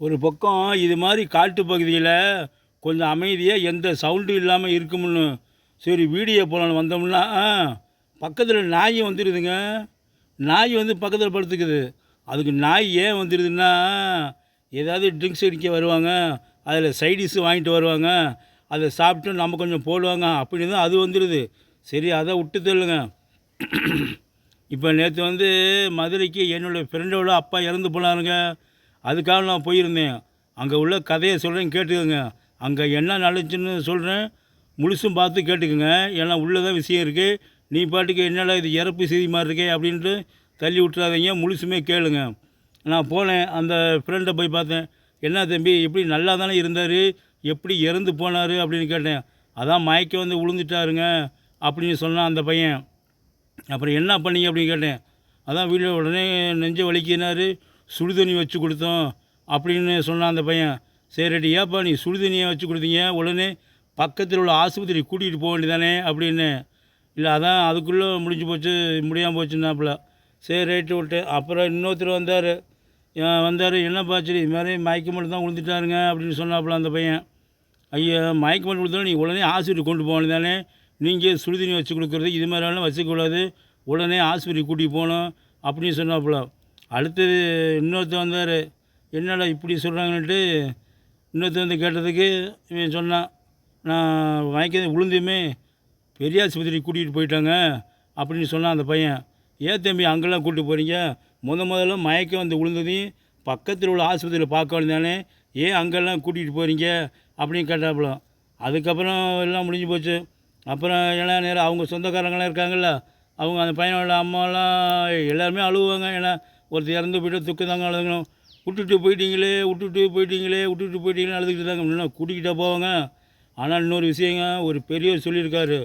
ஒரு பக்கம் இது மாதிரி காட்டு பகுதியில் கொஞ்சம் அமைதியாக எந்த சவுண்டும் இல்லாமல் இருக்கும்னு சரி வீடியோ போலான்னு வந்தோம்னா பக்கத்தில் நாய் வந்துடுதுங்க நாய் வந்து பக்கத்தில் படுத்துக்குது. அதுக்கு நாய் ஏன் வந்துடுதுன்னா ஏதாவது ட்ரிங்க்ஸ் அடிக்க வருவாங்க அதில் சைடிஷ் வாங்கிட்டு வருவாங்க அதை சாப்பிட்டு நம்ம கொஞ்சம் போடுவாங்க அப்படின்னு தான் அது வந்துடுது சரி அதை விட்டு தள்ளுங்க. இப்போ நேற்று வந்து மதுரைக்கு என்னுடைய ஃப்ரெண்டோட அப்பா இறந்து போனாருங்க. அதுக்காக நான் போயிருந்தேன். அங்கே உள்ள கதையை சொல்கிறேன் கேட்டுக்கோங்க. அங்கே என்ன நடந்துச்சுன்னு சொல்கிறேன் முழுசும் பார்த்து கேட்டுக்கோங்க. ஏன்னா உள்ளே தான் விஷயம் இருக்குது நீ பாட்டுக்கு என்னடா இது இறப்பு செய்தி மாதிரி இருக்கே அப்படின்ட்டு தள்ளி விட்டுறாதீங்க. முழுசுமே கேளுங்க. நான் போனேன். அந்த ஃப்ரெண்டை போய் பார்த்தேன். என்ன தம்பி எப்படி நல்லா தானே இருந்தார்? எப்படி இறந்து போனார்? அப்படின்னு கேட்டேன். அதான் மயக்கம் வந்து விழுந்துட்டாருங்க அப்படின்னு சொன்னான் அந்த பையன். அப்புறம் என்ன பண்ணீங்க? அப்படின்னு கேட்டேன். அதான் வீட்டில் உடனே நெஞ்ச வலிக்கினார். சுடுதண்ணி வச்சு கொடுத்தோம் அப்படின்னு சொன்னான் அந்த பையன். சரிடி ஏப்பா நீ சுடுதண்ணியை வச்சு கொடுத்தீங்க? உடனே பக்கத்தில் உள்ள ஆஸ்பத்திரி கூட்டிகிட்டு போக வேண்டியதானே அப்படின்னு. இல்லை அதான் அதுக்குள்ளே முடிஞ்சு போச்சு முடியாமல் போச்சுன்னாப்புல சரி ரைட்டு விட்டு. அப்புறம் இன்னொருத்தர் வந்தார். வந்தார் என்னப்பா சரி இது மாதிரி மயக்க மட்டும் தான் விழுந்துட்டாருங்க அப்படின்னு சொன்னாப்புல அந்த பையன். ஐயா மயக்க மட்டும் விழுந்தாலும் நீ உடனே ஆஸ்பத்திரி கொண்டு போக வேண்டியதானே? நீங்கள் சுடுதண்ணி வச்சு கொடுக்குறது இது மாதிரிலாம் வச்சுக்கூடாது உடனே ஆஸ்பத்திரி கூட்டிகிட்டு போகணும் அப்படின்னு சொன்னாப்புல. அடுத்தது இன்னொருத்தர் வந்தார் என்னடா இப்படி சொல்கிறாங்கன்ட்டு இன்னொருத்தர் வந்து கேட்டதுக்கு இவன் சொன்னான் நான் மயக்க விழுந்துமே பெரிய ஆஸ்பத்திரிக்கு கூட்டிகிட்டு போயிட்டாங்க அப்படின்னு சொன்னான் அந்த பையன். ஏன் தம்பி அங்கெல்லாம் கூப்பிட்டு போகிறீங்க முத முதல்ல மயக்கம் வந்து விழுந்ததையும் பக்கத்தில் உள்ள ஆஸ்பத்திரியில் பார்க்க வேண்டியதானே? ஏன் அங்கெல்லாம் கூட்டிகிட்டு போகிறீங்க அப்படின்னு கேட்டாப்புல. அதுக்கப்புறம் எல்லாம் முடிஞ்சு போச்சு. அப்புறம் ஏன்னா நேரம் அவங்க சொந்தக்காரங்களாம் இருக்காங்கல்ல அவங்க அந்த பையனோட அம்மாலாம் எல்லாருமே அழுவாங்க ஏன்னா ஒருத்தர் இறந்து போய்ட்டு துக்கம் தாங்க அழுகணும் விட்டுட்டு போயிட்டீங்களே விட்டுட்டு போயிட்டீங்களே விட்டுட்டு போயிட்டீங்களே அழுதுகிட்டு தாங்க இன்னும் கூட்டிக்கிட்டே போவாங்க. ஆனால் இன்னொரு விஷயங்க ஒரு பெரியவர் சொல்லியிருக்காரு.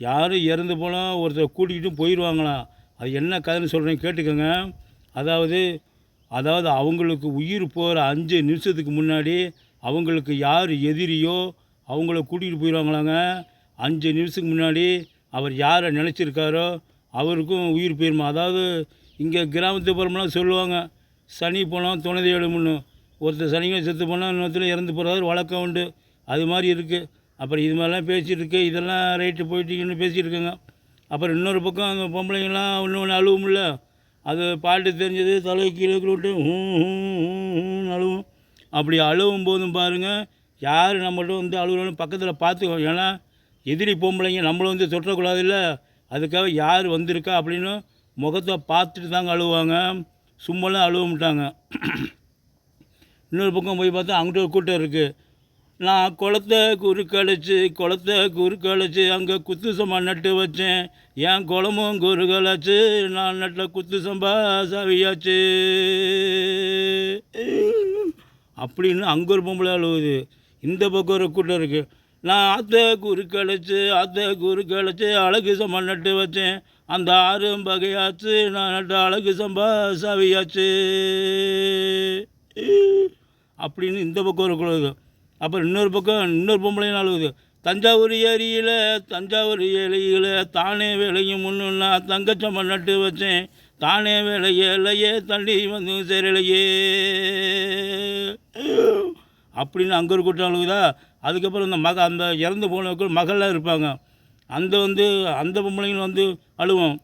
யாரும் இறந்து போனால் ஒருத்தர் கூட்டிக்கிட்டும் போயிடுவாங்களாம் அது என்ன கதைன்னு சொல்கிறேன் கேட்டுக்கோங்க. அதாவது அதாவது அவங்களுக்கு உயிர் போகிற அஞ்சு நிமிஷத்துக்கு முன்னாடி அவங்களுக்கு யார் எதிரியோ அவங்கள கூட்டிகிட்டு போயிடுவாங்களாங்க அஞ்சு நிமிஷத்துக்கு முன்னாடி அவர் யாரை நினச்சிருக்காரோ அவருக்கும் உயிர் போயிருமா? அதாவது இங்கே கிராமத்து புறம்லாம் சொல்லுவாங்க சனி போனால் துணை தேடும்னு. ஒருத்தர் சனிங்க செத்து போனால் இன்னொருத்தர் இறந்து போகிறாரு வழக்கம் உண்டு. அது மாதிரி இருக்குது அப்புறம் இது மாதிரிலாம் பேசிகிட்டு இருக்கு. இதெல்லாம் ரைட்டு போயிட்டீங்கன்னு பேசிகிட்டு இருக்குங்க. அப்புறம் இன்னொரு பக்கம் அந்த பொம்பளைங்கள்லாம் ஒன்று ஒன்று அழுவும்ல அது பாட்டு தெரிஞ்சது தலை கீழே விட்டு ஹூ ஹூ அழுவும். அப்படி அழுவும் போதும் பாருங்கள் யார் நம்மகிட்ட வந்து அழுகுறோன்னு பக்கத்தில் பார்த்துக்கோ. ஏன்னா எதிரி பொம்பளைங்க நம்மளை வந்து தொட்டக்கூடாதுல்ல அதுக்காக யார் வந்திருக்கா அப்படின்னு முகத்தை பார்த்துட்டு தாங்க அழுவாங்க. சும்மாலாம் அழுவ மாட்டாங்க. இன்னொரு பக்கம் போய் பார்த்தா அங்கிட்ட ஒரு கூட்டம் இருக்குது நான் குளத்த குறுக்கழிச்சு குளத்த குறுக்கழிச்சு அங்கே குத்து சம்பா நட்டு வச்சேன். என் குளமும் குறுகலாச்சு நான் நட்ட குத்து சம்பா சாவியாச்சு. அப்படின்னு அங்கே ஒரு பொம்பளை அழுவுது. இந்த பக்கம் ஒரு கூட்டம் இருக்குது நான் ஆத்த குறுக்கழிச்சு ஆத்த குறுக்கழிச்சு அழகு சம்பா நட்டு வச்சேன். அந்த ஆறும் பகையாச்சு நான் நட்ட அழகு சம்பா சாவியாச்சு. அப்படின்னு இந்த பக்கம் ஒரு குழுது அப்புறம் இன்னொரு பக்கம் இன்னொரு பொம்பளையும் அழுகுது தஞ்சாவூர் ஏரியில் தஞ்சாவூர் ஏரியில் தானே விளையும் முன்னுன்னா தங்கச்சம்ப நட்டு வச்சேன். தானே விளையலையே தண்ணி வந்து சேரலையே. அப்படின்னு அங்கே ஒரு கூட்டம் அழுகுதா அதுக்கப்புறம் இந்த மக அந்த இறந்து போனவர்கள் மகளாக இருப்பாங்க. அந்த வந்து அந்த பொம்பளைங்களும் வந்து அழுவோம்.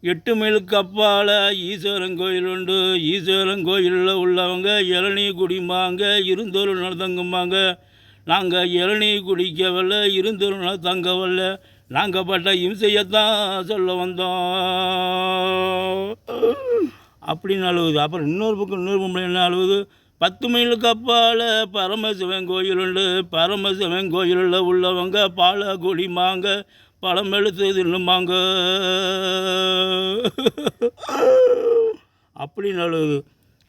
எட்டு மைலுக்கு அப்பால் ஈஸ்வரன் கோயில் உண்டு. ஈஸ்வரன் கோயிலில் உள்ளவங்க இளநீ குடிம்பாங்க இருந்தொரு நாள் தங்கும்பாங்க. நாங்கள் இளநீ குடிக்கவல்ல இருந்தொரு நாள் தங்கவல்ல. நாங்கள் பட்ட இம்சையத்தான் சொல்ல வந்தோம். அப்படின்னு அழுகுது அப்புறம் இன்னொரு பக்கம் இன்னொரு பொம்பளை என்ன அழுகுது பத்து மைலுக்கு அப்பால் பரமசிவன் கோயில் உண்டு பரமசிவன் கோயிலில் உள்ளவங்க பாலை குடிமாங்க பழம் எடுத்து தின்னுமாங்க. அப்படின்னு அழுகுது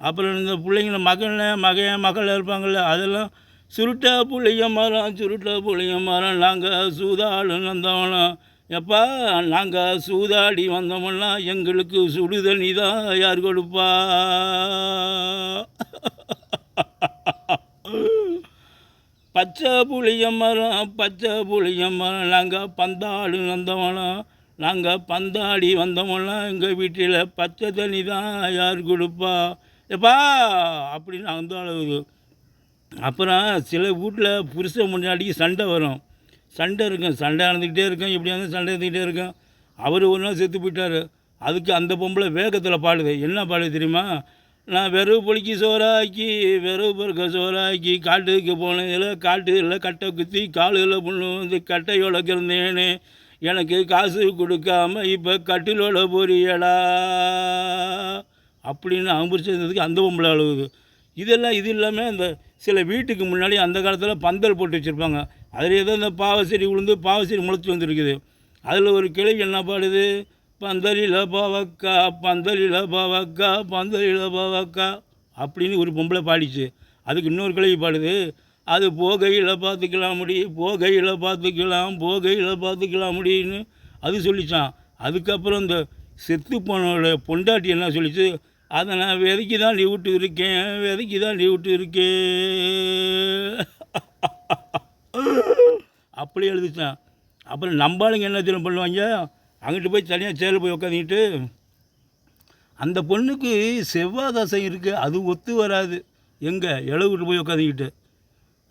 அப்புறம் இந்த பிள்ளைங்கள மகன் மகன் மகள் இருப்பாங்கள்ல அதெல்லாம் சுருட்டா புளிய மரம் சுருட்டா புளிய மரம் நாங்கள் சூதாடு வந்தவனும் எப்பா நாங்கள் சூதாடி வந்தோம்னா எங்களுக்கு சுடுதண்ணி தான் யார் கொடுப்பா? பச்சை புளிய மரம் பச்சை புளிய மரம் நாங்கள் பந்தாடு வந்தவனும் நாங்கள் பந்தாடி வந்தோம்னா எங்கள் வீட்டில் பச்சை தண்ணி தான் யார் கொடுப்பா? எப்பா அப்படின்னு அந்த அளவு அப்புறம் சில வீட்டில் புருஷன் முன்னாடிக்கு சண்டை வரும். சண்டை இருக்கும். சண்டை நடந்துக்கிட்டே இருக்கும். எப்படியா இருந்தாலும் சண்டை இருந்துக்கிட்டே இருக்கும். அவர் ஒரு நாள் செத்து போயிட்டார். அதுக்கு அந்த பொம்பளை வேகத்தில் பாடுது. என்ன பாடுது தெரியுமா? நான் வெறும் பொலிக்கு சோறாக்கி வெறும் பொறுக்க சோறாக்கி காட்டுக்கு போனதில் காட்டுல கட்டை குத்தி காலில் புண்ணு வந்து கட்டையோட கிடந்தேனே. எனக்கு காசு கொடுக்காம இப்போ கட்டிலோட போறியடா. அப்படின்னு அம்புரிச்சதுக்கு அந்த பொம்பளை அழுகுது. இதெல்லாம் இது இல்லாமல் இந்த சில வீட்டுக்கு முன்னாடி அந்த காலத்தில் பந்தல் போட்டு வச்சுருப்பாங்க. அதில் ஏதோ இந்த பாவசெடி விழுந்து பாவசெடி முளைச்சி வந்துருக்குது. அதில் ஒரு கிளவி என்ன பாடுது? பந்தலில பவக்கா பந்தலில பவக்கா பந்தலில பவக்கா அப்படின்னு ஒரு பொம்பளை பாடிச்சு. அதுக்கு இன்னொரு கிளவி பாடுது. அது போகையில் பார்த்துக்கலாம் முடி போகையில் பார்த்துக்கலாம் போகையில் பார்த்துக்கலாம் முடின்னு அது சொல்லித்தான் அதுக்கப்புறம் இந்த செத்து போனோட பொண்டாட்டி என்ன சொல்லிச்சு? அதை நான் விதைக்கு தான் லீவ் விட்டு இருக்கேன் விதைக்கு தான் லீவ் விட்டு இருக்கேன். அப்படி எழுதிச்சான். அப்புறம் நம்பாளுங்க என்ன தெரியும் பண்ணுவாங்க? அங்கிட்டு போய் தனியாக சேரில் போய் உட்காந்துக்கிட்டு அந்த பொண்ணுக்கு செவ்வாய் தசை இருக்குது அது ஒத்து வராது. எங்கே? இளவுட்டு போய் உட்காந்துக்கிட்டு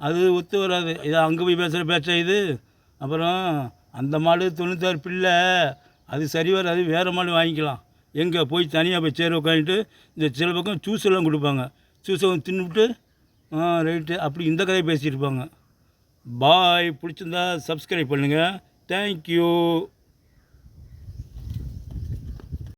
அது ஒத்து வராது. இது அங்கே போய் பேசுகிற பேச்ச இது? அப்புறம் அந்த மாடு தொண்ணூத்தாறு பிள்ளை அது சரி வராது வேறு மாடு வாங்கிக்கலாம். எங்கே? போய் தனியாக போய் சேர் உட்காந்துட்டு இந்த சில பக்கம் ஜூஸ் எல்லாம் கொடுப்பாங்க. ஜூஸை தின்னுவிட்டு ஆ ரைட்டு அப்படி இந்த கதையை பேசியிருப்பாங்க இருப்பாங்க. பாய் பிடிச்சிருந்தா சப்ஸ்கிரைப் பண்ணுங்கள் தேங்க்யூ